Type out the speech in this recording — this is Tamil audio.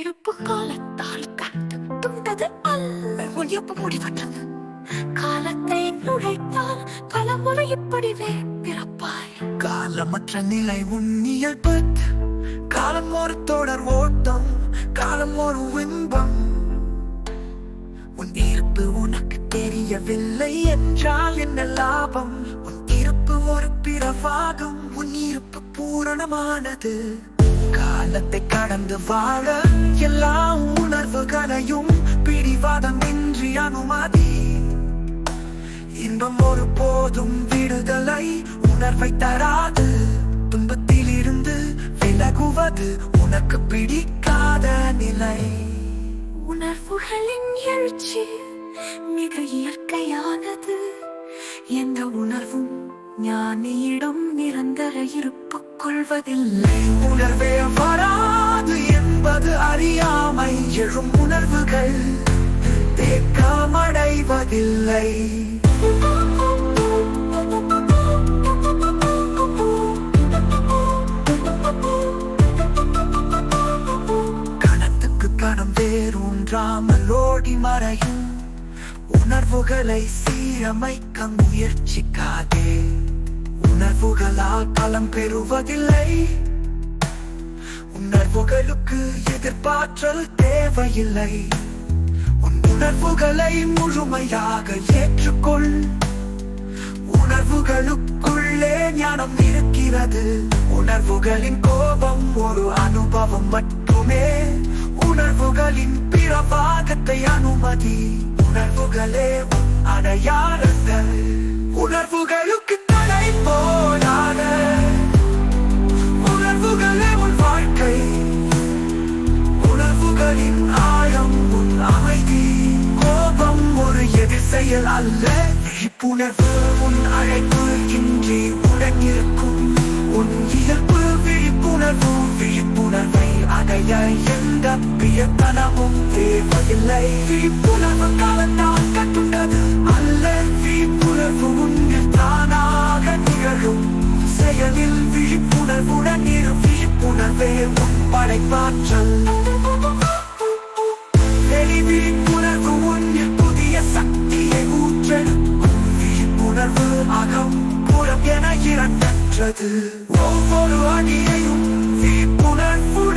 இருப்பு காலத்தால் கட்டுண்டது அல்ல. உன் எப்ப முடிவற்றது காலத்தை நுழைத்தால் பலமுறை இப்படிவே பிறப்பாய். காலமற்ற நிலை உன் இயல்பு காலம் ஒரு தொடர் ஓட்டம் காலம் ஒரு இன்பம். உன் இருப்பு உனக்கு தெரியவில்லை என்றால் என்ன லாபம்? உன் இருப்பு ஒரு பிறவாகும் உன் இருப்பு பூரணமானது. காலத்தை கடந்து வாழ எல்லா உணர்வுகளையும் பிடிவாதம் இன்றி அனுமதி. இன்பம் ஒரு போதும் விடுதலை உணர்வை தராது. துன்பத்தில் இருந்து விலகுவது உனக்கு பிடிக்காத நிலை. உணர்வுகளின் எழுச்சி மிக இயற்கையானது. எந்த உணர்வும் ஞானியிடம் நிரந்தர இருப்பு கொள்வதில்லை உணர்வே வராது என்பது அறியாமை. எழும் உணர்வுகள் தேக்கமடைவதில்லை. கணத்துக்கு கணம் வேறூன்றாமல் ஓடி மறையும் உணர்வுகளை சீரமைக்க முயற்சிக்காதே. உணர்வுகளால் பலம் பெறுவதில்லை உணர்வுகளுக்கு எதிர்பார்த்தல் தேவையில்லை. உன் உணர்வுகளை முழுமையாக ஏற்றுக்கொள். உணர்வுகளுக்குள்ளே ஞானம் இருக்கிறது. உணர்வுகளின் கோபம் ஒரு அனுபவம் மட்டுமே. உணர்வுகளின் பிறவாகத்தை அனுமதி. உணர்வுகளே உன் அடையாளங்கள். உணர்வுகளின் ஆழம் உன் அமைதி. கோபம் ஒரு எதிர் செயல் அல்ல. விழிப்புணர்வு உன் அழைப்பு இன்றி உடன் இருக்கும் உன் இயல்பு விழிப்புணர்வு விழிப்புணர்வை அடைய எந்த பியத்தனமும் தேவையில்லை. விழிப்புணர்வு காலத்தால் கட்டுண்டது அல்ல. விழிப்புணர்வு உன்னில் தானாக நிகழும். செயலில் விழிப்புணர்வுடன் இரு. விழிப்புணர்வே உன் படைப்பாற்றல். Çatı Wolf Warrior Niye'yum Wie unerfüllbar